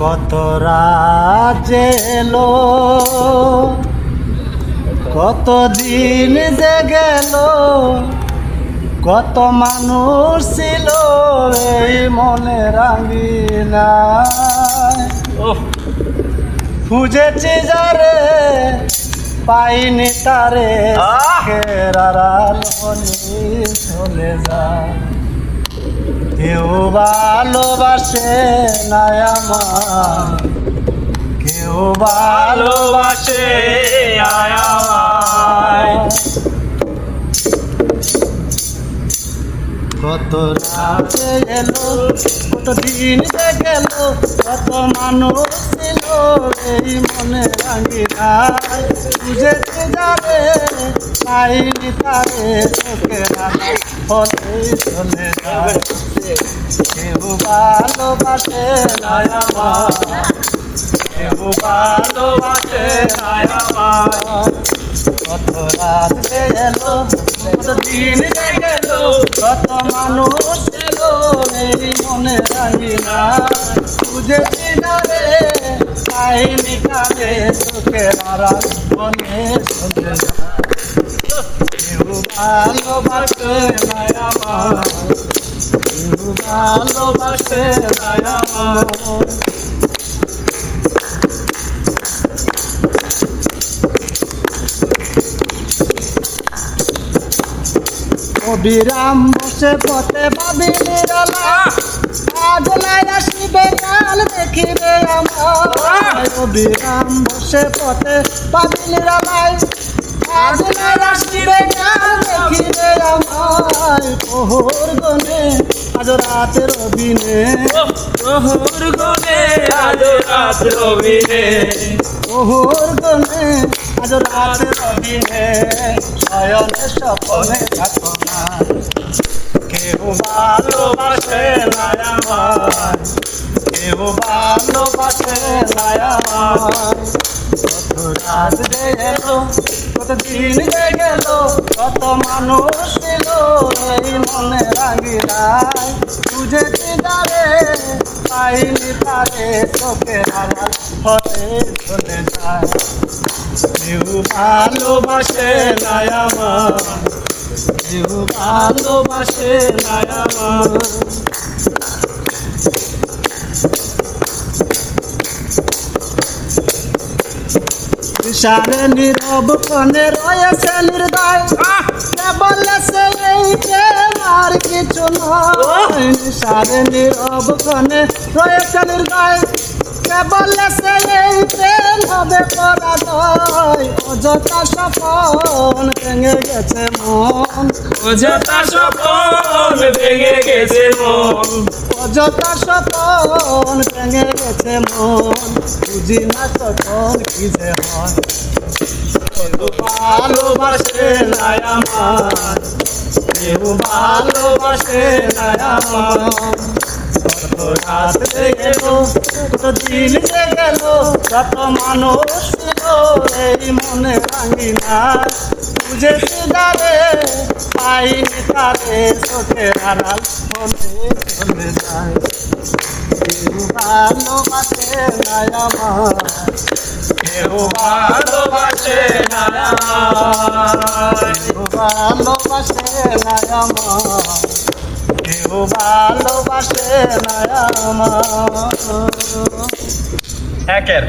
কত রাজে এলো কত দিন যে গেল কত মানুষ ছিল এই মনে রাঙিনা খুঁজেছি যারে পাইনি তারে! খেরার হলি চলে যায়। কেউ ভালোবাসে না আমার। কেউ ভালোবাসে আয় কত রাতে এলো, কত দিন গেল, কত মানুষ ছিল এই মনে রাঙি নাই বুঝেছে যাবে, পাইনি তারে চোখে হলে চলে যায়। কেউ ভালোবাসে কেউ ভালোবাসে কত রাত এলো কত দিন গেল কত মানুষ এলো এই মনে রাখি না বুঝেছি না রে পাইনি কারে তোকে হারা মনে কেউ ভালোবাসে আমার ভালোবাসে আমার অবিরাম বসে পথে ভাবি নিরলা। আসিবে কাল দেখিবে আমার। অবিরাম বসে পথে ভাবি নিরলাই। আজ নাই আসিবে কাল দেখিবে আমার। প্রহর গনে আজ রাতের অবিনে প্রহর গনে আজ রাত রবিনে প্রহর গনে আজ রাতের অবিনে শয়নে স্বপনে থাকো না। কেউ ভালোবাসে না আমার কেউ ভালোবাসে না আমার কত এলো কত দিন গেল, কত মানুষ ছিল এই মনে নাই বুঝেছি তারে পাইনি তারে তোকে হারাল হতে চলে যায়। কেউ ভালোবাসে না আমার কেউ ভালোবাসে না আমার। সারে নীরব কনে রয়েছে নির্দয় বলে সে এই আর কিছু নয়। সারে নীরব কনে রয়েছে নির্দয় বলে সে এই প্রেম হবে পরাজয়। অযথা সপন ভেঙে গেছে মন। অযথা স্বপন ভেঙে গেছে মন। অযথা সপন ভেঙে গেছে মন। বুঝি না তখন কি যে হয়। ভালোবাসে না আমার। কেউ ভালোবাসে না রাত গেল দিন যে গেল মানুষ এই মনে রাঙি না। বুঝেছি দারে পাইনি তারে মনে চলে যায়। কেউ ভালোবাসে না আমার ভালোবাসে ভালোবাসে কেউ ভালোবাসে একের।